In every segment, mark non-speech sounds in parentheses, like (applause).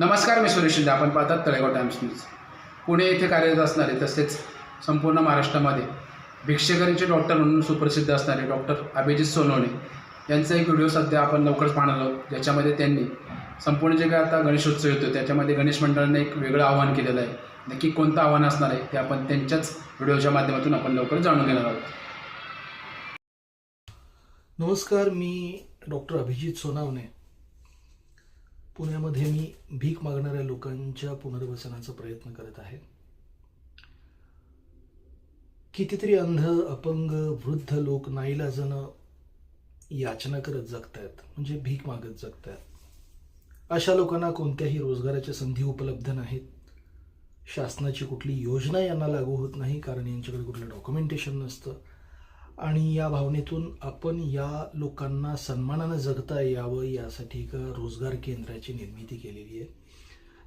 नमस्कार मी सुरेश शिंदे. आपण पाहतात तळेगाव टाइम्स न्यूज. पुणे येथे कार्यरत असणारे तसेच संपूर्ण महाराष्ट्रामध्ये भिक्षेकरींचे डॉक्टर म्हणून सुप्रसिद्ध असणारे डॉक्टर अभिजित सोनवणे यांचा एक व्हिडिओ सध्या आपण लवकरच पाहणार आहोत. ज्याच्यामध्ये त्यांनी संपूर्ण जे काय आता गणेशोत्सव येतो त्याच्यामध्ये गणेश मंडळाने एक वेगळं आव्हान केलेलं आहे. नक्की कोणतं आव्हान असणार आहे ते आपण त्यांच्याच व्हिडिओच्या माध्यमातून आपण लवकर जाणून घेणार आहोत. नमस्कार मी डॉक्टर अभिजित सोनावणे. पुण्यामध्ये मी भीक मागणाऱ्या लोकांच्या पुनर्वसनाचा प्रयत्न करत आहे. कितीतरी अंध अपंग वृद्ध लोक नाईलाजनं याचना करत जगतायत म्हणजे भीक मागत जगतायत. अशा लोकांना कोणत्याही रोजगाराच्या संधी उपलब्ध नाहीत. शासनाची कुठली योजना यांना लागू होत नाही कारण यांच्याकडे कुठलं डॉक्युमेंटेशन नसतं. आणि या भावनेतून आपण या लोकांना सन्मानानं जगता यावं यासाठी एका रोजगार केंद्राची निर्मिती केलेली आहे.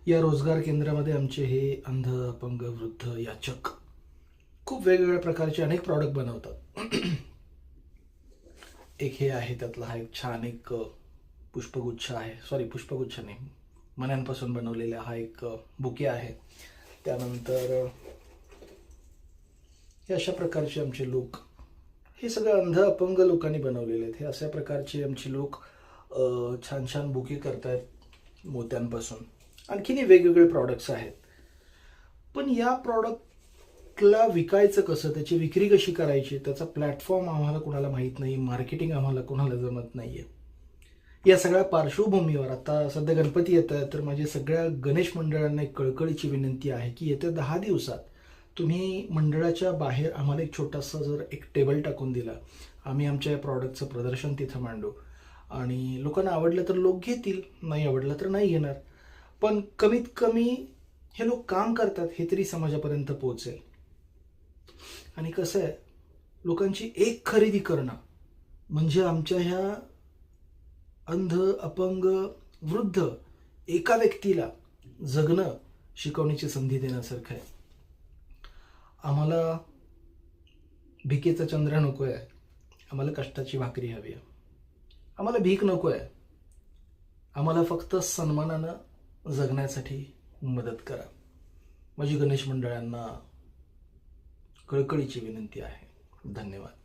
या रोजगार केंद्रामध्ये आमचे हे अंध अपंग वृद्ध याचक खूप वेगवेगळ्या प्रकारचे अनेक प्रॉडक्ट बनवतात. (clears throat) एक हे आहे त्यातला हा एक छान एक पुष्पगुच्छ आहे. सॉरी पुष्पगुच्छ नाही. मण्यांपासून बनवलेला हा एक बुके आहे. त्यानंतर हे अशा प्रकारचे आमचे लोक हे सगळं अंध अपंग लोकांनी बनवलेले आहेत. हे अशा प्रकारचे आमची लोक छान छान बुके करतायत मोत्यांपासून. आणखीनही वेगवेगळे प्रॉडक्ट्स आहेत. पण या प्रॉडक्टला विकायचं कसं? त्याची विक्री कशी करायची? त्याचा प्लॅटफॉर्म आम्हाला कुणाला माहीत नाही मार्केटिंग आम्हाला कोणाला जमत नाही आहे या सगळ्या पार्श्वभूमीवर आता सध्या गणपती येत आहे तर माझी सगळ्या गणेश मंडळांना एक कळकळीची विनंती आहे की येत्या दहा दिवसात तुम्ही मंडळाच्या बाहेर आम्हाला एक छोटासा जर एक टेबल टाकून दिला. आम्ही आमच्या या प्रॉडक्टचं प्रदर्शन तिथं मांडू. आणि लोकांना आवडलं तर लोक घेतील नाही आवडलं तर नाही घेणार पण कमीत कमी हे लोक काम करतात हे तरी समाजापर्यंत पोहोचेल. आणि कसं आहे लोकांची एक खरेदी करणं म्हणजे आमच्या ह्या अंध अपंग वृद्ध एका व्यक्तीला जगणं शिकवण्याची संधी देण्यासारखं आहे. आम्हाला भिकेचा चंद्र नको आहे आम्हाला कष्टाची भाकरी हवी आहे. आम्हाला भीक नको आहे आम्हाला फक्त सन्मानानं जगण्यासाठी मदत करा. माझी गणेश मंडळांना कळकळीची विनंती आहे. धन्यवाद.